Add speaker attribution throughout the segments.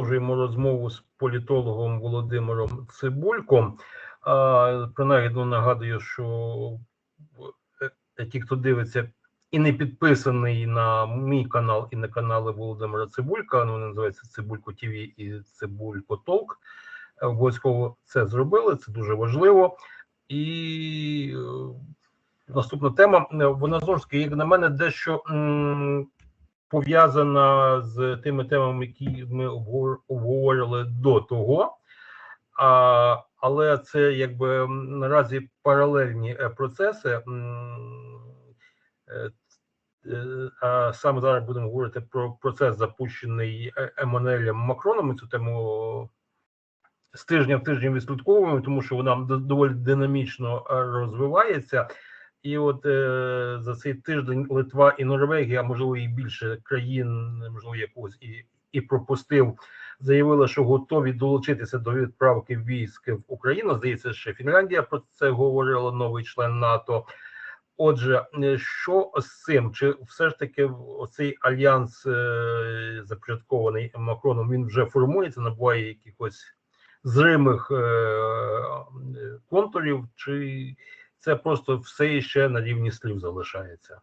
Speaker 1: продовжуємо розмову з політологом Володимиром Цибульком. Принагідно нагадую, що е, ті, хто дивиться і не підписаний на мій канал і на канали Володимира Цибулька, ну, вони називаються Цибулько ТВ і Цибулько Толк. Е, Обов'язково це зробили, це дуже важливо. І е, наступна тема, е, вона знову ж таки, як на мене, дещо пов'язана з тими темами, які ми обговорювали до того. А, але це якби наразі паралельні е, процеси. Е, е, А саме зараз будемо говорити про процес, запущений Еммануелем Макроном. Цю тему з тижня в тиждень відслідковуємо, тому що вона доволі динамічно розвивається. І от е, за цей тиждень Литва і Норвегія, можливо і більше країн, можливо, якогось і, і пропустив, заявили, що готові долучитися до відправки військ в Україну. Здається, ще Фінляндія про це говорила, новий член НАТО. Отже, е, що з цим? Чи все ж таки оцей альянс е, започаткований Макроном він вже формується, набуває якихось зримих е, е, контурів, чи це просто все ще на рівні слів залишається?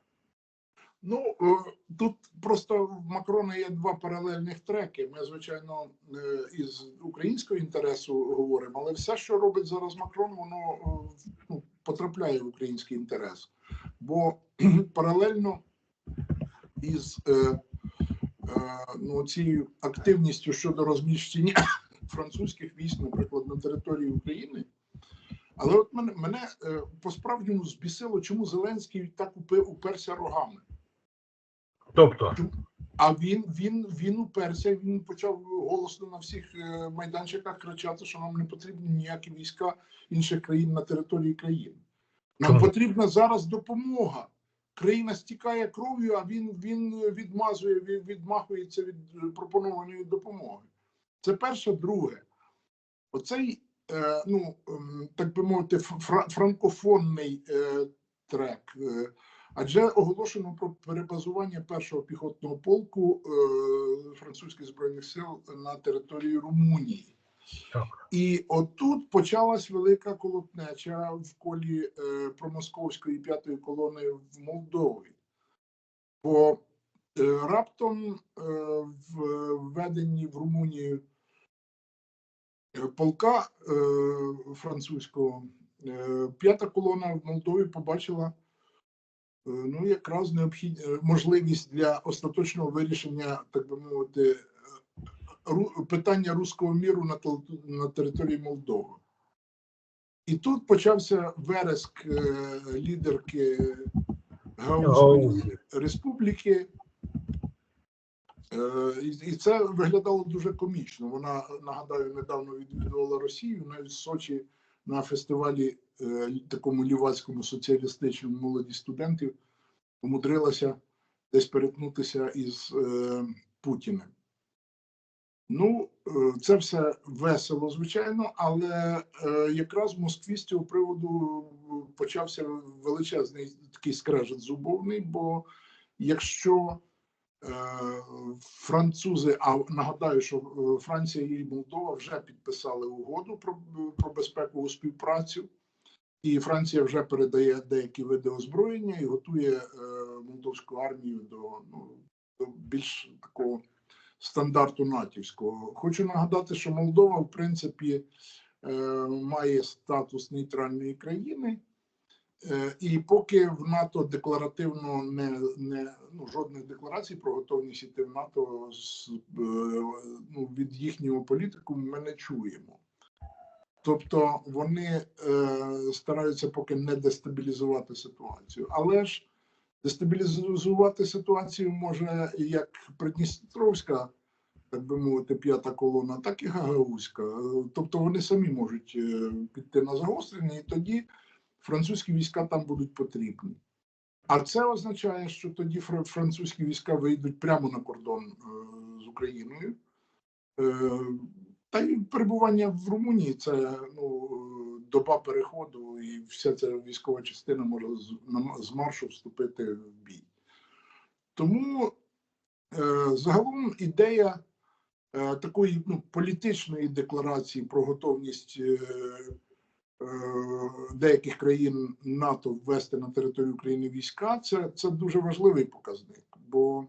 Speaker 2: Ну е, тут просто в Макрона є два паралельних треки. Ми, звичайно, е, із українського інтересу говоримо, але все, що робить зараз Макрон, воно е, ну, потрапляє в український інтерес. Бо паралельно із е, е, ну, цією активністю щодо розміщення французьких військ, наприклад, на території України. Але от мене, мене е, по-справжньому збісило, чому Зеленський так уперся рогами.
Speaker 1: Тобто,
Speaker 2: А він він він уперся. Він почав голосно на всіх е, майданчиках кричати, що нам не потрібні ніякі війська інших країн на території країни. Нам потрібна зараз допомога. Країна стікає кров'ю, а він він відмазує, відмахується від пропонованої допомоги. Це перше, друге. Оцей, ну ем, так би мовити, франкофонний е, трек. Е, Адже оголошено про перебазування першого піхотного полку е, французьких збройних сил на території Румунії.
Speaker 1: Так.
Speaker 2: І отут почалась велика колотнеча в колі е, промосковської п'ятої колони в Молдові. Бо е, раптом е, в в Румунію е, полка е, французького е, п'ята колона в Молдові побачила е, ну, якраз необхід... е, можливість для остаточного вирішення, так би мовити, е, питання руського міру на, на території Молдови. І тут почався вереск е, лідерки Гаузької республіки. Е, і, це виглядало дуже комічно. Вона, нагадаю, недавно відвідувала Росію навіть в Сочі на фестивалі е, такому лівацькому соціалістичному молоді студентів умудрилася десь перетнутися із е, Путіним. Ну, це все весело, звичайно, але якраз в Москві з цього приводу почався величезний такий скрежет зубовний, бо якщо французи, а нагадаю, що е, Франція і Молдова вже підписали угоду про, про безпекову співпрацю, і Франція вже передає деякі види озброєння і готує е, молдовську армію до, ну, до більш такого стандарту натівського. Хочу нагадати, що Молдова, в принципі, е, має статус нейтральної країни. Е, І поки в НАТО декларативно не, не ну, жодних декларацій про готовність іти в НАТО з, е, ну, від їхнього політику ми не чуємо. Тобто вони е, стараються поки не дестабілізувати ситуацію. Але ж дестабілізувати ситуацію може як Придністровська, так би мовити, п'ята колона, так і Гагаузька. Тобто вони самі можуть е, піти на загострення, і тоді французькі війська там будуть потрібні. А це означає, що тоді фра- французькі війська вийдуть прямо на кордон е, з Україною. Е, Та й перебування в Румунії це ну, доба переходу, і вся ця військова частина може з, маршу вступити в бій. Тому е, загалом ідея такої ну, політичної декларації про готовність деяких країн НАТО ввести на територію України війська, це, це дуже важливий показник, бо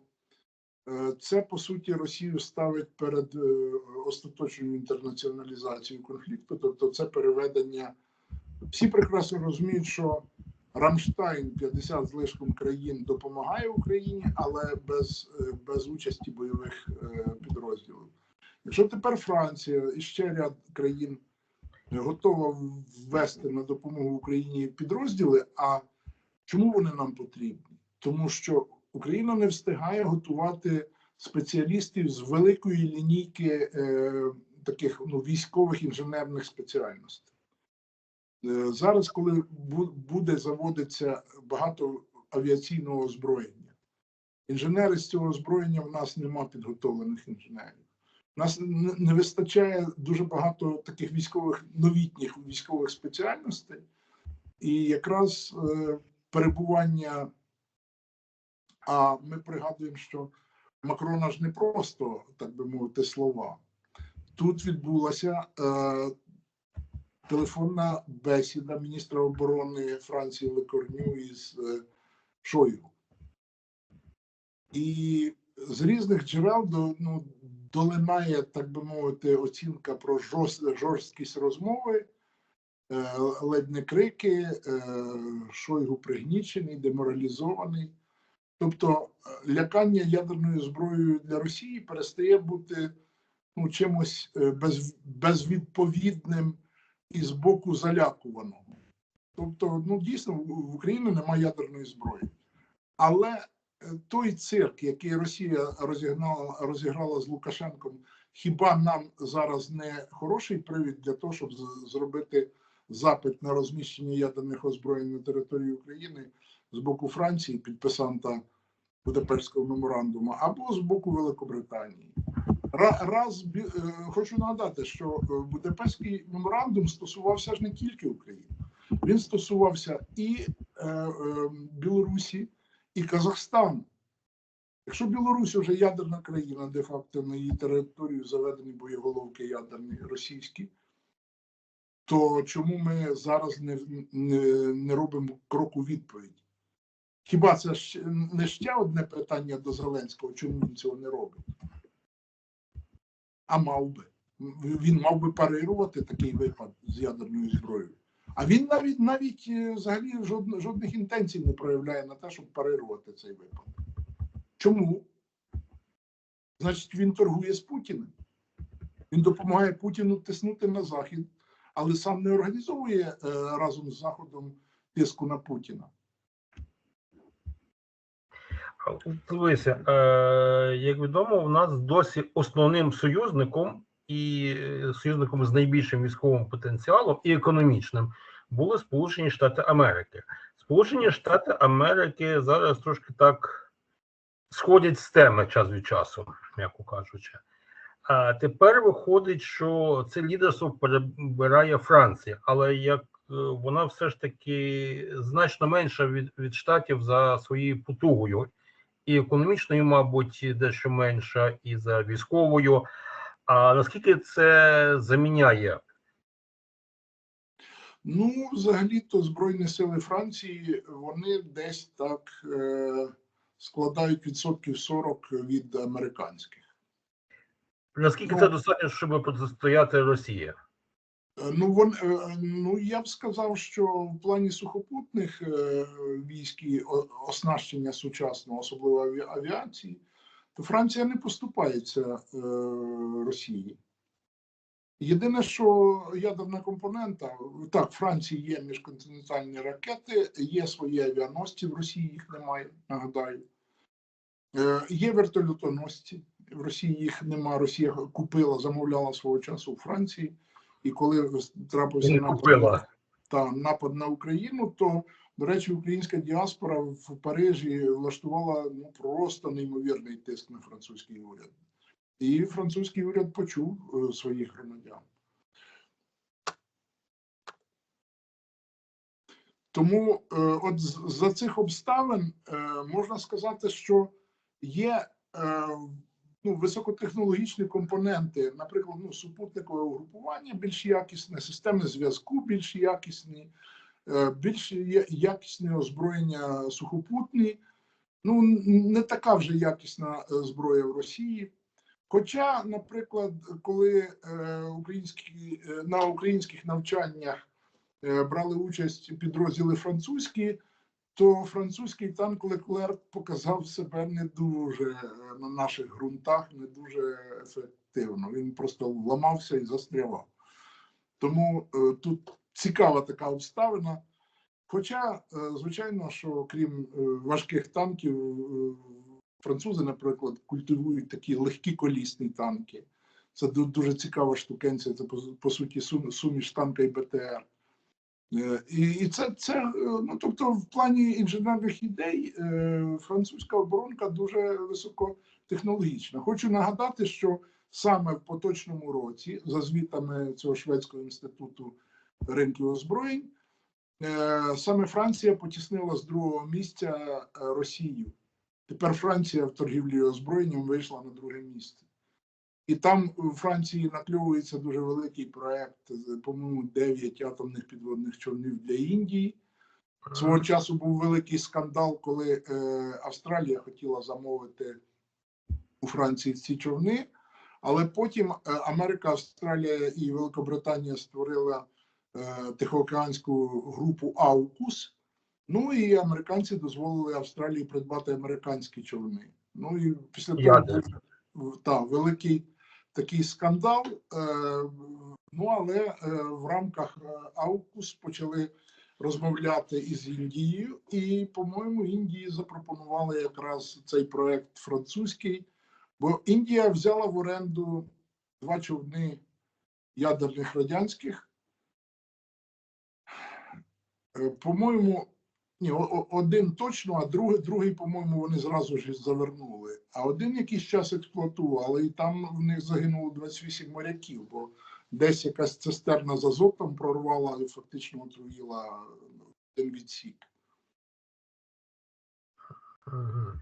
Speaker 2: е, це по суті Росію ставить перед е, остаточною інтернаціоналізацією конфлікту, тобто це переведення. Всі прекрасно розуміють, що Рамштайн 50 з лишком країн допомагає Україні, але без, е, без участі бойових е, підрозділів. Якщо тепер Франція і ще ряд країн готова ввести на допомогу Україні підрозділи, а чому вони нам потрібні? Тому що Україна не встигає готувати спеціалістів з великої лінійки е, таких ну, військових інженерних спеціальностей. Е, Зараз, коли буде заводитися багато авіаційного озброєння, інженери з цього озброєння в нас нема підготовлених інженерів. Нас не вистачає дуже багато таких військових новітніх військових спеціальностей, і якраз е, перебування. А ми пригадуємо, що Макрона ж не просто, так би мовити, слова. Тут відбулася е, телефонна бесіда міністра оборони Франції Лекорню із е, Шойгу. І з різних джерел до, ну, долинає, так би мовити, оцінка про жорст, жорсткість розмови, е, ледь не крики, е, Шойгу пригнічений, деморалізований. Тобто е, лякання ядерною зброєю для Росії перестає бути ну, чимось е, без, безвідповідним і з боку залякуваного. Тобто, ну дійсно, в Україні немає ядерної зброї. Але е, той цирк, який Росія розігнала, розіграла з Лукашенком, хіба нам зараз не хороший привід для того, щоб зробити запит на розміщення ядерних озброєнь на території України з боку Франції, підписанта Будапештського меморандуму, або з боку Великобританії? Раз е, хочу нагадати, що е, Будапештський меморандум стосувався ж не тільки України, він стосувався і е, е, Білорусі, і Казахстану. Якщо Білорусь вже ядерна країна, де-факто на її територію заведені боєголовки ядерні російські, то чому ми зараз не, не, не робимо кроку відповіді? Хіба це ж не ще одне питання до Зеленського, чому він цього не робить? А мав би. Він мав би парирувати такий випад з ядерною зброєю. А він навіть навіть е, взагалі жодних, жодних інтенцій не проявляє на те, щоб парирувати цей випад. Чому? Значить, він торгує з Путіним. Він допомагає Путіну тиснути на Захід, але сам не організовує е, разом з Заходом тиску на Путіна.
Speaker 1: Дивися, е, як відомо, у нас досі основним союзником і е, союзником з найбільшим військовим потенціалом і економічним були Сполучені Штати Америки. Сполучені Штати Америки зараз трошки так сходять з теми час від часу, м'яко кажучи. А тепер виходить, що це лідерство перебирає Франція, але як е, вона все ж таки значно менша від, від штатів за своєю потугою і економічною, мабуть, дещо менша, і за військовою. А наскільки це заміняє?
Speaker 2: Ну, взагалі-то Збройні сили Франції вони десь так е, складають відсотків 40 від американських.
Speaker 1: Наскільки
Speaker 2: Ну,
Speaker 1: це достатньо, щоб протистояти Росії?
Speaker 2: Е, Ну, вон, е, ну я б сказав, що в плані сухопутних е, військ і оснащення сучасного, особливо аві- авіації, то Франція не поступається Росії. Єдине, що ядерна компонента, так, в Франції є міжконтинентальні ракети, є свої авіаносці, в Росії їх немає, нагадаю. Е, Є вертольотоносці, в Росії їх нема. Росія купила, замовляла свого часу у Франції. І коли трапився напад, та, напад на Україну, то, до речі, українська діаспора в Парижі влаштувала ну, просто неймовірний тиск на французький уряд. І французький уряд почув е, своїх громадян. Тому е, от за цих обставин е, можна сказати, що є ну, високотехнологічні компоненти, наприклад, ну, супутникове угрупування більш якісне, системи зв'язку більш якісні, більш якісне озброєння сухопутні. Ну, не така вже якісна зброя в Росії. Хоча, наприклад, коли е, українські, е, на українських навчаннях е, брали участь підрозділи французькі, то французький танк Леклер показав себе не дуже на наших ґрунтах, не дуже ефективно. Він просто ламався і застрявав. Тому тут цікава така обставина. Хоча, звичайно, що крім важких танків, французи, наприклад, культивують такі легкі колісні танки. Це дуже цікава штукенція. Це по, суті суміш танка і БТР. Е, І, і це, це е, ну тобто, в плані інженерних ідей е, французька оборонка дуже високотехнологічна. Хочу нагадати, що саме в поточному році, за звітами цього шведського інституту ринків озброєнь, саме Франція потіснила з другого місця Росію. Тепер Франція в торгівлі озброєнням вийшла на друге місце. І там у Франції накльовується дуже великий проект, по-моєму, 9 атомних підводних човнів для Індії. Свого часу був великий скандал, коли е, Австралія хотіла замовити у Франції ці човни, але потім е, Америка, Австралія і Великобританія створила е, Тихоокеанську групу АУКУС. Ну і американці дозволили Австралії придбати американські човни. Ну і після того та, великий такий скандал. Е, ну але е, в рамках е, АУКУС почали розмовляти із Індією, і, по-моєму, Індії запропонували якраз цей проект французький, бо Індія взяла в оренду два човни ядерних радянських. Е, По-моєму, ні, один точно, а другий, другий, по-моєму, вони зразу ж завернули. А один якийсь час експлуатували, і там в них загинуло 28 моряків, бо десь якась цистерна з азотом прорвала і фактично отруїла один відсік.
Speaker 1: Мгм.